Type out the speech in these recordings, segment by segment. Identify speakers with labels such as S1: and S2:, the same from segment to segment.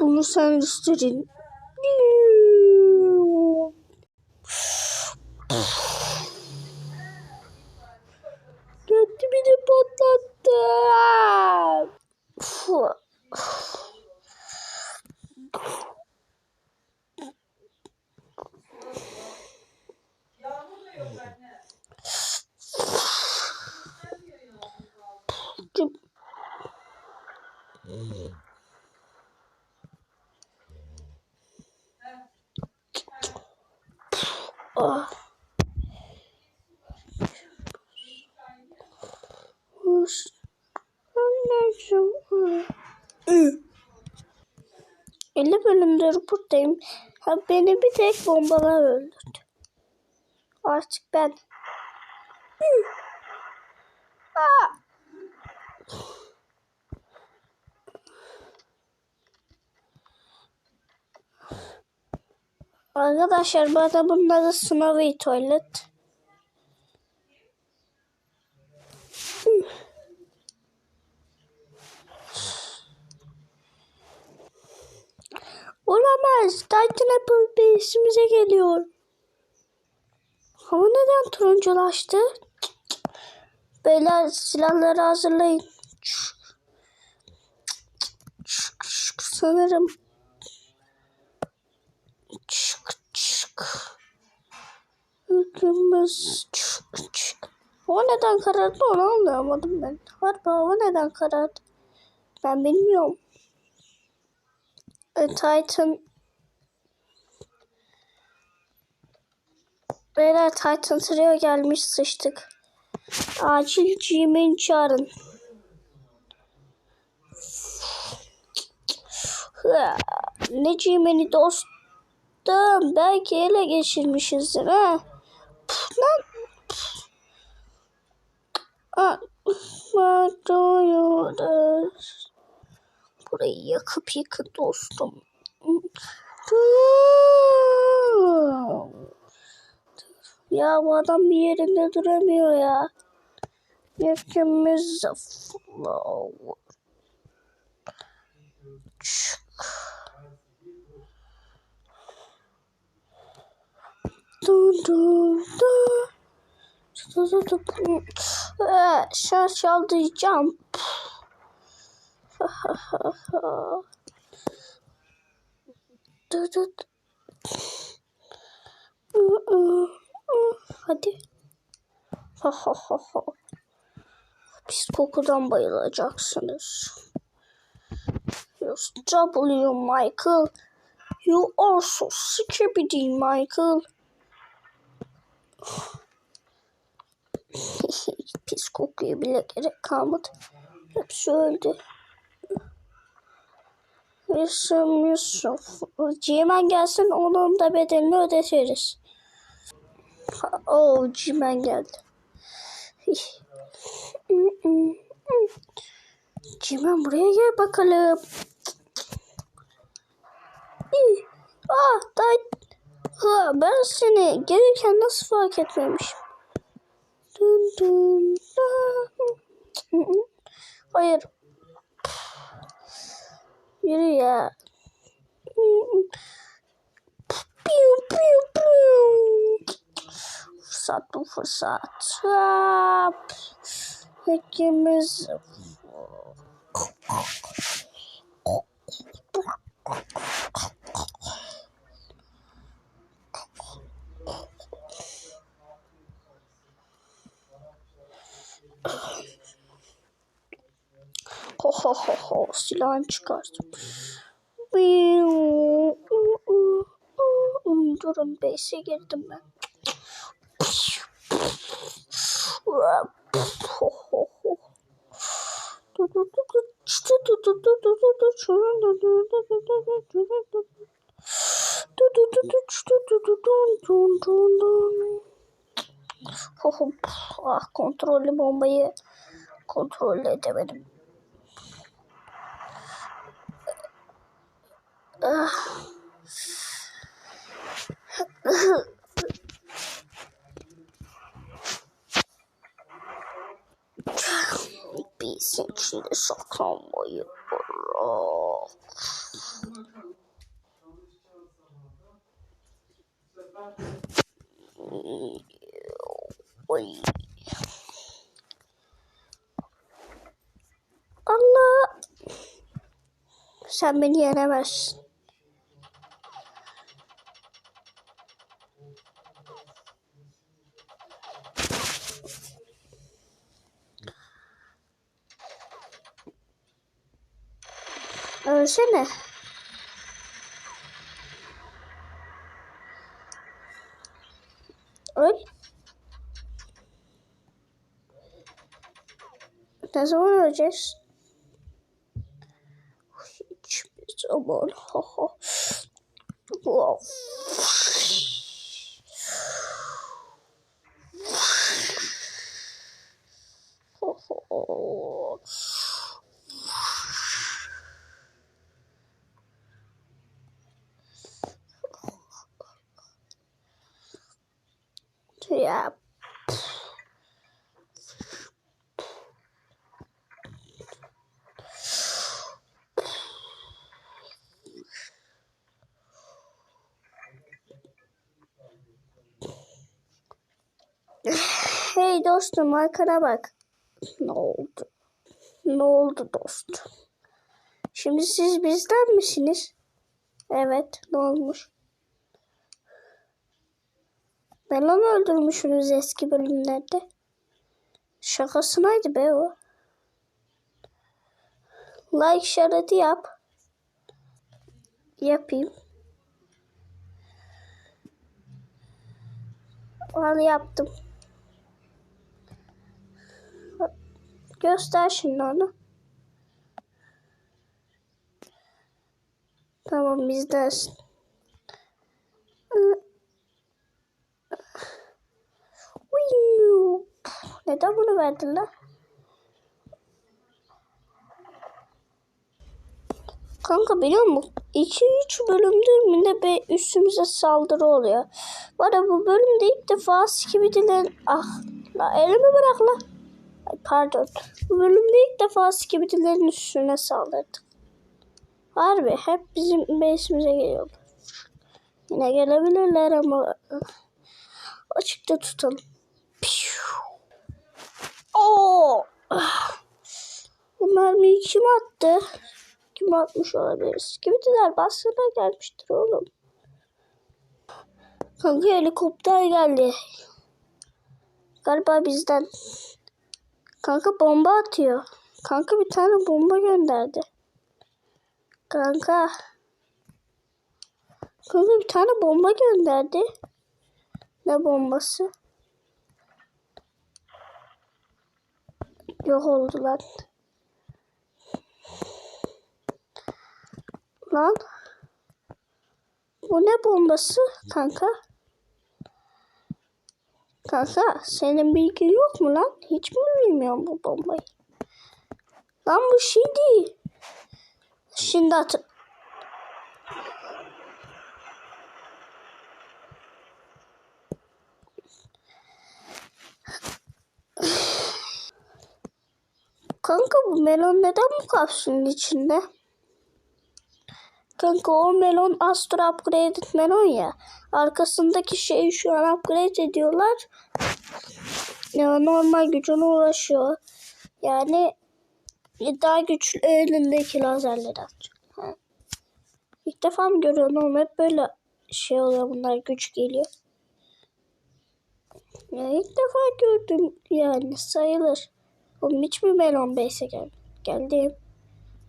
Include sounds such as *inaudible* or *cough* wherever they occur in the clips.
S1: Bunu sen gösterin. Kendimi de patlattım. Anneciğim. Hı. 50 bölümdür buradayım. Ha, beni bir tek bombalar öldürdü. Artık ben. Aa. Arkadaşlar bana bunları Snowy Toilet. Olamaz. Titan Apple bir işimize geliyor. Hava neden turunculaştı? Beyler silahları hazırlayın. Sanırım çık çık. Hükümüz çık çık. O neden karardı onu anlayamadım ben. Harbi hava neden karardı? Ben bilmiyorum. A Titan Beyler Titan Trio gelmiş sıçtık. Acil G'min çağırın. Ne G'meni dostum belki ele geçirmişizdir ha. Pf, Lan. Burayı yakıp yıkın dostum. Ya bu adam bir yerinde duramıyor ya. Yakımız flow. Dun dun dun. Dun dun dun dun. Ee, Şarj çaldıracağım. Dur dur. Hadi. Ha ha ha ha. Pis kokudan bayılacaksınız. You trouble you Michael. You are so skippity Michael. *laughs* Pis kokuya bile gerek kalmadı. Hepsi öldü. Yusuf Yusuf. Cimen gelsin onun da bedelini ödetiriz. Oo Cimen geldi. Cimen buraya gel bakalım. Ah da ha, ben seni gelirken nasıl fark etmemişim. Dun dun. Hayır. Yürü ya. Piu piu. Fırsat bu fırsat. Hop. İkimiz Ho ho ho ho silahını çıkarttım. Durun base'e girdim ben. Ho ho ho. Ho ho. Ah kontrollü bombayı kontrol edemedim. Ah. Herkesin içinde saklanmayı bırak. Oy. Allah. Sen beni yenemezsin. Ölsene. Öl. Ne zaman öleceğiz? Hiçbir zaman. Ha ha. Wow. Ho ho. Ya. Hey dostum arkana bak. Ne oldu? Ne oldu dostum? Şimdi siz bizden misiniz? Evet, ne olmuş? Melon öldürmüşsünüz eski bölümlerde. Şakasınaydı be o. Like işareti yap. Yapayım. Al yaptım. Göster şimdi onu. Tamam bizdensin. Uyuu. Neden bunu verdiler? Kanka biliyor musun? 2-3 bölümdür mü ne be üstümüze saldırı oluyor. Bana bu bölümde ilk defa Skibid'in ah la elimi bırak la. Pardon. Bu bölümde ilk defa Skibid'lerin üstüne saldırdık. Harbi hep bizim base'imize geliyorlar. Yine gelebilirler ama açıkta tutalım. Oo! Bu mermiyi kim attı? Kim atmış olabilir? Kimdiler? Baskına gelmiştir oğlum. Kanka helikopter geldi. Galiba bizden. Kanka bomba atıyor. Kanka bir tane bomba gönderdi. Kanka. Kanka bir tane bomba gönderdi. Ne bombası? Yok oldular. Lan. Bu ne bombası kanka? Kanka senin bilgin yok mu lan? Hiç mi bilmiyorsun bu bombayı? Lan bu şey değil. Şimdi hatır... Kanka bu melon neden bu kapsülün içinde? Kanka o melon Astro Upgraded melon ya. Arkasındaki şeyi şu an upgrade ediyorlar. Ya normal gücüne ulaşıyor. Yani daha güçlü elindeki lazerleri. Ha. İlk defa mı görüyorsun oğlum? Hep böyle şey oluyor bunlar güç geliyor. Ya ilk defa gördüm yani sayılır. Oğlum hiç mi melon base'e gel geldim.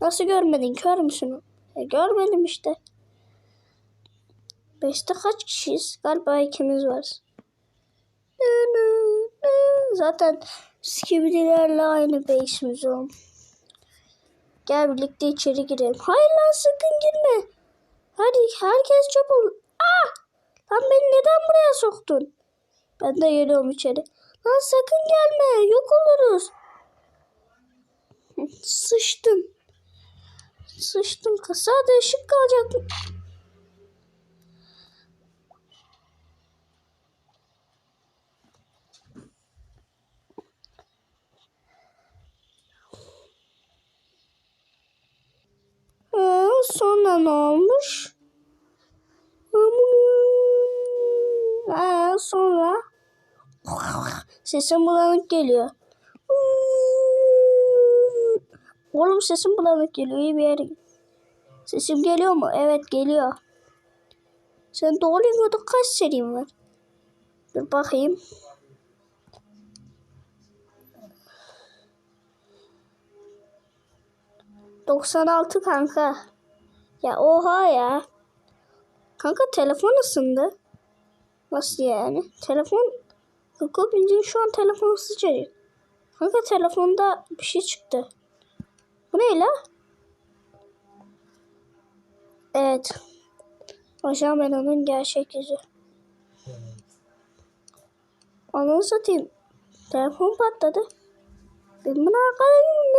S1: Nasıl görmedin? Kör müsün? E, görmedim işte. Beşte kaç kişiyiz? Galiba ikimiz varız. Zaten Skibidilerle aynı base'imiz o. Gel birlikte içeri girelim. Hayır lan sakın girme. Hadi herkes çabuk. Ah! Lan beni neden buraya soktun? Ben de geliyorum içeri. Lan sakın gelme. Yok oluruz. Sıçtım. Sıçtım. Kasada ışık kalacak. Sonra ne olmuş? Ee, sonra Sesim bulanık geliyor. Oğlum sesim bulanık geliyor. İyi bir yere. Sesim geliyor mu? Evet geliyor. Sen Duolingo'da kaç serin var? Dur bakayım. Doksan altı kanka. Ya oha ya. Kanka telefon ısındı. Nasıl yani? Telefon Kanka bildiğin şu an telefon sıcacık. Kanka telefonda bir şey çıktı. Bu ne la? Evet. Aşağı ben onun gerçek yüzü. Ananı satayım. Telefon patladı. Ben buna kadar